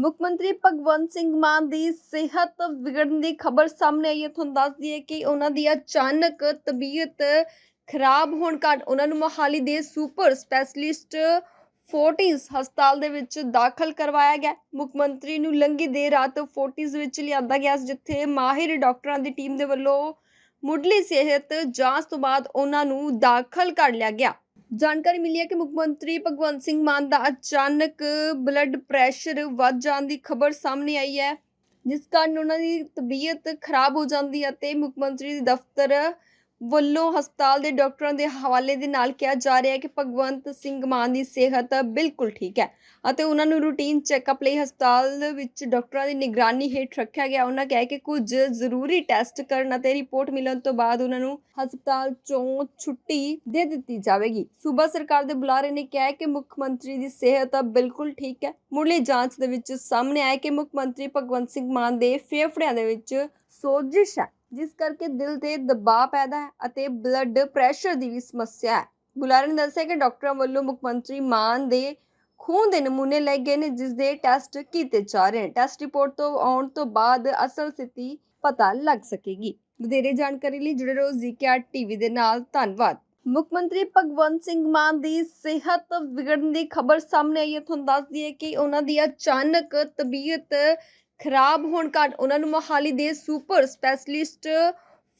ਮੁੱਖ ਮੰਤਰੀ ਭਗਵੰਤ ਸਿੰਘ ਮਾਨ ਦੀ ਸਿਹਤ ਵਿਗੜਨ ਦੀ ਖਬਰ ਸਾਹਮਣੇ ਆਈ ਹੈ। ਤੁਹਾਨੂੰ ਦੱਸ ਦਈਏ ਕਿ ਉਹਨਾਂ ਦੀ ਅਚਾਨਕ ਤਬੀਅਤ ਖਰਾਬ ਹੋਣ ਕਾਰਨ ਉਹਨਾਂ ਨੂੰ ਮੋਹਾਲੀ ਦੇ ਸੁਪਰ ਸਪੈਸ਼ਲਿਸਟ ਫੋਰਟਿਸ ਹਸਪਤਾਲ ਦੇ ਵਿੱਚ ਦਾਖਲ ਕਰਵਾਇਆ ਗਿਆ। ਮੁੱਖ ਮੰਤਰੀ ਨੂੰ ਲੰਗੀ ਦੇਰ ਰਾਤ ਫੋਰਟਿਸ ਵਿੱਚ ਲਿਆਂਦਾ ਗਿਆ ਜਿੱਥੇ ਮਾਹਿਰ ਡਾਕਟਰਾਂ ਦੀ ਟੀਮ ਦੇ ਵੱਲੋਂ ਮੁੱਢਲੀ ਸਿਹਤ ਜਾਂਚ ਤੋਂ ਬਾਅਦ ਉਹਨਾਂ ਨੂੰ ਦਾਖਲ ਕਰ ਲਿਆ ਗਿਆ। ਜਾਣਕਾਰੀ ਮਿਲੀ ਹੈ ਕਿ ਮੁੱਖ ਮੰਤਰੀ ਭਗਵੰਤ ਸਿੰਘ ਮਾਨ ਦਾ ਅਚਾਨਕ ਬਲੱਡ ਪ੍ਰੈਸ਼ਰ ਵੱਧ ਜਾਣ ਦੀ ਖਬਰ ਸਾਹਮਣੇ ਆਈ ਹੈ, ਜਿਸ ਕਾਰਨ ਉਹਨਾਂ ਦੀ ਤਬੀਅਤ ਖਰਾਬ ਹੋ ਜਾਂਦੀ ਹੈ ਤੇ ਮੁੱਖ ਮੰਤਰੀ ਦੇ ਦਫ਼ਤਰ ਵੱਲੋਂ ਹਸਪਤਾਲ ਦੇ ਡਾਕਟਰਾਂ ਦੇ ਹਵਾਲੇ ਦੇ ਨਾਲ ਕਿਹਾ ਜਾ ਰਿਹਾ ਹੈ ਕਿ ਭਗਵੰਤ ਸਿੰਘ ਮਾਨ ਦੀ ਸਿਹਤ ਬਿਲਕੁਲ ਠੀਕ ਹੈ ਅਤੇ ਉਹਨਾਂ ਨੂੰ ਰੂਟੀਨ ਚੈੱਕਅਪ ਲਈ ਹਸਪਤਾਲ ਵਿੱਚ ਡਾਕਟਰਾਂ ਦੀ ਨਿਗਰਾਨੀ ਹੇਠ ਰੱਖਿਆ ਗਿਆ। ਉਹਨਾਂ ਕਿਹਾ ਕਿ ਕੁਝ ਜ਼ਰੂਰੀ ਟੈਸਟ ਕਰਨ ਅਤੇ ਰਿਪੋਰਟ ਮਿਲਣ ਤੋਂ ਬਾਅਦ ਉਹਨਾਂ ਨੂੰ ਹਸਪਤਾਲ ਚੋਂ ਛੁੱਟੀ ਦੇ ਦਿੱਤੀ ਜਾਵੇਗੀ। ਸੂਬਾ ਸਰਕਾਰ ਦੇ ਬੁਲਾਰੇ ਨੇ ਕਿਹਾ ਕਿ ਮੁੱਖ ਮੰਤਰੀ ਦੀ ਸਿਹਤ ਬਿਲਕੁਲ ਠੀਕ ਹੈ। ਮੁੱਢਲੀ ਜਾਂਚ ਦੇ ਵਿੱਚ ਸਾਹਮਣੇ ਆਇਆ ਕਿ ਮੁੱਖ ਮੰਤਰੀ ਭਗਵੰਤ ਸਿੰਘ ਮਾਨ ਦੇ ਫੇਫੜਿਆਂ ਦੇ ਵਿੱਚ ਸੋਜਿਸ਼ ਹੈ। ਜਿਸ ਕਰਕੇ ਦਿਲ ਤੇ ਦਬਾਅ ਪੈਦਾ ਹੈ ਅਤੇ ਬਲੱਡ ਪ੍ਰੈਸ਼ਰ ਦੀ ਵੀ ਸਮੱਸਿਆ ਹੈ। ਬੁਲਾਰੇ ਨੇ ਦੱਸਿਆ ਕਿ ਡਾਕਟਰਾਂ ਵੱਲੋਂ ਮੁੱਖ ਮੰਤਰੀ ਮਾਨ ਦੇ ਖੂਨ ਦੇ ਨਮੂਨੇ ਲਏ ਗਏ ਨੇ, ਜਿਸ ਦੇ ਟੈਸਟ ਕੀਤੇ ਜਾ ਰਹੇ ਨੇ। ਟੈਸਟ ਰਿਪੋਰਟ ਤੋਂ ਆਉਣ ਤੋਂ ਬਾਅਦ ਅਸਲ ਸਥਿਤੀ ਪਤਾ ਲੱਗ ਸਕੇਗੀ। ਵਧੇਰੇ ਜਾਣਕਾਰੀ ਲਈ ਜੁੜੇ ਰਹੋ ਜ਼ੀਕੇਆਰ ਟੀਵੀ ਦੇ ਨਾਲ। ਧੰਨਵਾਦ। ਮੁੱਖ ਮੰਤਰੀ ਭਗਵੰਤ ਸਿੰਘ ਮਾਨ ਦੀ ਸਿਹਤ ਵਿਗੜਨ ਦੀ ਖਬਰ ਸਾਹਮਣੇ ਆਈ ਹੈ। ਤੁਹਾਨੂੰ ਦੱਸ ਦਈਏ ਕਿ ਉਹਨਾਂ ਦੀ ਅਚਾਨਕ ਤਬੀਅਤ ਖਰਾਬ ਹੋਣ ਕਾਰਨ ਉਹਨਾਂ ਨੂੰ ਮੋਹਾਲੀ ਦੇ ਸੁਪਰ ਸਪੈਸ਼ਲਿਸਟ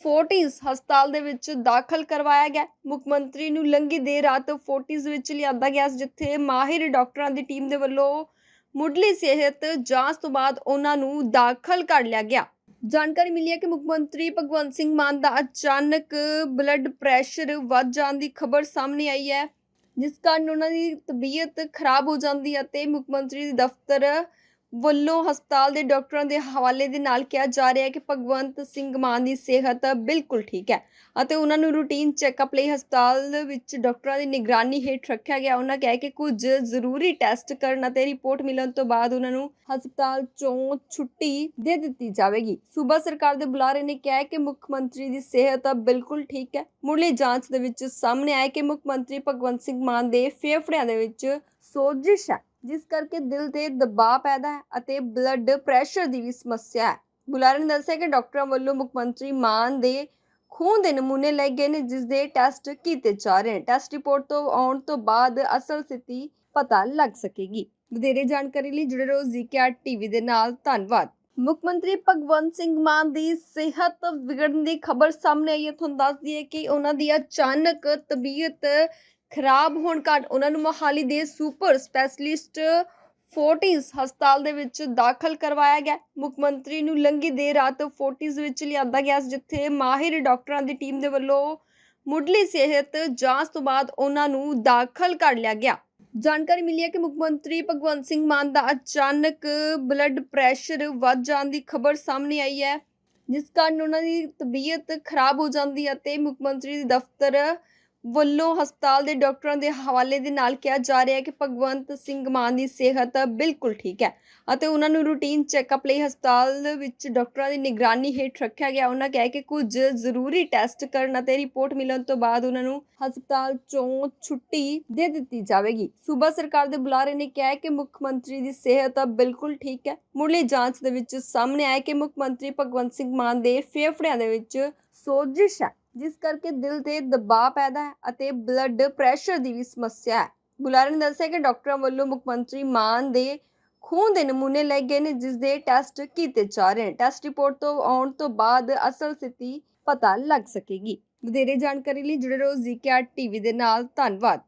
ਫੋਰਟਿਸ ਹਸਪਤਾਲ ਦੇ ਵਿੱਚ ਦਾਖਲ ਕਰਵਾਇਆ ਗਿਆ। ਮੁੱਖ ਮੰਤਰੀ ਨੂੰ ਲੰਗੀ ਦੇਰ ਰਾਤ ਫੋਰਟਿਸ ਵਿੱਚ ਲਿਆਂਦਾ ਗਿਆ ਜਿੱਥੇ ਮਾਹਿਰ ਡਾਕਟਰਾਂ ਦੀ ਟੀਮ ਦੇ ਵੱਲੋਂ ਮੁੱਢਲੀ ਸਿਹਤ ਜਾਂਚ ਤੋਂ ਬਾਅਦ ਉਹਨਾਂ ਨੂੰ ਦਾਖਲ ਕਰ ਲਿਆ ਗਿਆ। ਜਾਣਕਾਰੀ ਮਿਲੀ ਹੈ ਕਿ ਮੁੱਖ ਮੰਤਰੀ ਭਗਵੰਤ ਸਿੰਘ ਮਾਨ ਦਾ ਅਚਾਨਕ ਬਲੱਡ ਪ੍ਰੈਸ਼ਰ ਵੱਧ ਜਾਣ ਦੀ ਖਬਰ ਸਾਹਮਣੇ ਆਈ ਹੈ, ਜਿਸ ਕਾਰਨ ਉਹਨਾਂ ਦੀ ਤਬੀਅਤ ਖਰਾਬ ਹੋ ਜਾਂਦੀ ਹੈ ਤੇ ਮੁੱਖ ਮੰਤਰੀ ਦੇ ਦਫ਼ਤਰ ਵੱਲੋਂ ਹਸਪਤਾਲ ਦੇ ਡਾਕਟਰਾਂ ਦੇ ਹਵਾਲੇ ਦੇ ਨਾਲ ਕਿਹਾ ਜਾ ਰਿਹਾ ਹੈ ਕਿ ਭਗਵੰਤ ਸਿੰਘ ਮਾਨ ਦੀ ਸਿਹਤ ਬਿਲਕੁਲ ਠੀਕ ਹੈ ਅਤੇ ਉਹਨਾਂ ਨੂੰ ਰੂਟੀਨ ਚੈੱਕਅਪ ਲਈ ਹਸਪਤਾਲ ਵਿੱਚ ਡਾਕਟਰਾਂ ਦੀ ਨਿਗਰਾਨੀ ਹੇਠ ਰੱਖਿਆ ਗਿਆ। ਉਹਨਾਂ ਕਿਹਾ ਕਿ ਕੁਝ ਜ਼ਰੂਰੀ ਟੈਸਟ ਕਰਨ ਅਤੇ ਰਿਪੋਰਟ ਮਿਲਣ ਤੋਂ ਬਾਅਦ ਉਹਨਾਂ ਨੂੰ ਹਸਪਤਾਲ ਚੋਂ ਛੁੱਟੀ ਦੇ ਦਿੱਤੀ ਜਾਵੇਗੀ। ਸੂਬਾ ਸਰਕਾਰ ਦੇ ਬੁਲਾਰੇ ਨੇ ਕਿਹਾ ਕਿ ਮੁੱਖ ਮੰਤਰੀ ਦੀ ਸਿਹਤ ਬਿਲਕੁਲ ਠੀਕ ਹੈ। ਮੁੱਢਲੀ ਜਾਂਚ ਦੇ ਵਿੱਚ ਸਾਹਮਣੇ ਆਇਆ ਕਿ ਮੁੱਖ ਮੰਤਰੀ ਭਗਵੰਤ ਸਿੰਘ ਮਾਨ ਦੇ ਫੇਫੜਿਆਂ ਦੇ ਵਿੱਚ ਸੋਜਿਸ਼ ਹੈ। ਜਿਸ ਕਰਕੇ ਦਿਲ ਤੇ ਦਬਾਅ ਪੈਦਾ ਹੈ ਅਤੇ ਬਲੱਡ ਪ੍ਰੈਸ਼ਰ ਦੀ ਵੀ ਸਮੱਸਿਆ ਹੈ। ਬੁਲਾਰੇ ਨੇ ਦੱਸਿਆ ਕਿ ਡਾਕਟਰਾਂ ਵੱਲੋਂ ਮੁੱਖ ਮੰਤਰੀ ਮਾਨ ਦੇ ਖੂਨ ਦੇ ਨਮੂਨੇ ਲਏ ਗਏ ਨੇ, ਜਿਸ ਦੇ ਟੈਸਟ ਕੀਤੇ ਜਾ ਰਹੇ ਨੇ। ਟੈਸਟ ਰਿਪੋਰਟ ਤੋਂ ਆਉਣ ਤੋਂ ਬਾਅਦ ਅਸਲ ਸਥਿਤੀ ਪਤਾ ਲੱਗ ਸਕੇਗੀ। ਵਧੇਰੇ ਜਾਣਕਾਰੀ ਲਈ ਜੁੜੇ ਰਹੋ ਜ਼ੀਕੇਆਰ ਟੀਵੀ ਦੇ ਨਾਲ। ਧੰਨਵਾਦ। ਮੁੱਖ ਮੰਤਰੀ ਭਗਵੰਤ ਸਿੰਘ ਮਾਨ ਦੀ ਸਿਹਤ ਵਿਗੜਨ ਦੀ ਖਬਰ ਸਾਹਮਣੇ ਆਈ ਹੈ। ਤੁਹਾਨੂੰ ਦੱਸ ਦਈਏ ਕਿ ਉਹਨਾਂ ਦੀ ਅਚਾਨਕ ਤਬੀਅਤ ਖਰਾਬ ਹੋਣ ਕਾਰਨ ਉਹਨਾਂ ਨੂੰ ਮੋਹਾਲੀ ਦੇ ਸੁਪਰ ਸਪੈਸ਼ਲਿਸਟ ਫੋਰਟਿਸ ਹਸਪਤਾਲ ਦੇ ਵਿੱਚ ਦਾਖਲ ਕਰਵਾਇਆ ਗਿਆ। ਮੁੱਖ ਮੰਤਰੀ ਨੂੰ ਲੰਗੀ ਦੇਰ ਰਾਤ ਫੋਰਟਿਸ ਵਿੱਚ ਲਿਆਂਦਾ ਗਿਆ ਜਿੱਥੇ ਮਾਹਿਰ ਡਾਕਟਰਾਂ ਦੀ ਟੀਮ ਦੇ ਵੱਲੋਂ ਮੁੱਢਲੀ ਸਿਹਤ ਜਾਂਚ ਤੋਂ ਬਾਅਦ ਉਹਨਾਂ ਨੂੰ ਦਾਖਲ ਕਰ ਲਿਆ ਗਿਆ। ਜਾਣਕਾਰੀ ਮਿਲੀ ਹੈ ਕਿ ਮੁੱਖ ਮੰਤਰੀ ਭਗਵੰਤ ਸਿੰਘ ਮਾਨ ਦਾ ਅਚਾਨਕ ਬਲੱਡ ਪ੍ਰੈਸ਼ਰ ਵੱਧ ਜਾਣ ਦੀ ਖਬਰ ਸਾਹਮਣੇ ਆਈ ਹੈ, ਜਿਸ ਕਾਰਨ ਉਹਨਾਂ ਦੀ ਤਬੀਅਤ ਖਰਾਬ ਹੋ ਜਾਂਦੀ ਹੈ ਤੇ ਮੁੱਖ ਮੰਤਰੀ ਦੇ ਦਫ਼ਤਰ ਵੱਲੋਂ ਹਸਪਤਾਲ ਦੇ ਡਾਕਟਰਾਂ ਦੇ ਹਵਾਲੇ ਦੇ ਨਾਲ ਕਿਹਾ ਜਾ ਰਿਹਾ ਹੈ ਕਿ ਭਗਵੰਤ ਸਿੰਘ ਮਾਨ ਦੀ ਸਿਹਤ ਬਿਲਕੁਲ ਠੀਕ ਹੈ ਅਤੇ ਉਹਨਾਂ ਨੂੰ ਰੂਟੀਨ ਚੈੱਕਅਪ ਲਈ ਹਸਪਤਾਲ ਵਿੱਚ ਡਾਕਟਰਾਂ ਦੀ ਨਿਗਰਾਨੀ ਹੇਠ ਰੱਖਿਆ ਗਿਆ। ਉਹਨਾਂ ਕਿਹਾ ਕਿ ਕੁਝ ਜ਼ਰੂਰੀ ਟੈਸਟ ਕਰਨ ਅਤੇ ਰਿਪੋਰਟ ਮਿਲਣ ਤੋਂ ਬਾਅਦ ਉਹਨਾਂ ਨੂੰ ਹਸਪਤਾਲ ਚੋਂ ਛੁੱਟੀ ਦੇ ਦਿੱਤੀ ਜਾਵੇਗੀ। ਸੂਬਾ ਸਰਕਾਰ ਦੇ ਬੁਲਾਰੇ ਨੇ ਕਿਹਾ ਕਿ ਮੁੱਖ ਮੰਤਰੀ ਦੀ ਸਿਹਤ ਬਿਲਕੁਲ ਠੀਕ ਹੈ। ਮੁੱਢਲੀ ਜਾਂਚ ਦੇ ਵਿੱਚ ਸਾਹਮਣੇ ਆਇਆ ਕਿ ਮੁੱਖ ਮੰਤਰੀ ਭਗਵੰਤ ਸਿੰਘ ਮਾਨ ਦੇ ਫੇਫੜਿਆਂ ਦੇ ਵਿੱਚ ਸੋਜਿਸ਼ ਹੈ। ਜਿਸ ਕਰਕੇ ਦਿਲ ਤੇ ਦਬਾਅ ਪੈਦਾ ਹੈ ਅਤੇ ਬਲੱਡ ਪ੍ਰੈਸ਼ਰ ਦੀ ਵੀ ਸਮੱਸਿਆ ਹੈ। ਬੁਲਾਰੇ ਨੇ ਦੱਸਿਆ ਕਿ ਡਾਕਟਰਾਂ ਵੱਲੋਂ ਮੁੱਖ ਮੰਤਰੀ ਮਾਨ ਦੇ ਖੂਨ ਦੇ ਨਮੂਨੇ ਲਏ ਗਏ ਨੇ, ਜਿਸ ਦੇ ਟੈਸਟ ਕੀਤੇ ਜਾ ਰਹੇ ਨੇ। ਟੈਸਟ ਰਿਪੋਰਟ ਤੋਂ ਆਉਣ ਤੋਂ ਬਾਅਦ ਅਸਲ ਸਥਿਤੀ ਪਤਾ ਲੱਗ ਸਕੇਗੀ। ਵਧੇਰੇ ਜਾਣਕਾਰੀ ਲਈ ਜੁੜੇ ਰਹੋ ਜ਼ੀਕੇਆਰ ਟੀਵੀ ਦੇ ਨਾਲ। ਧੰਨਵਾਦ।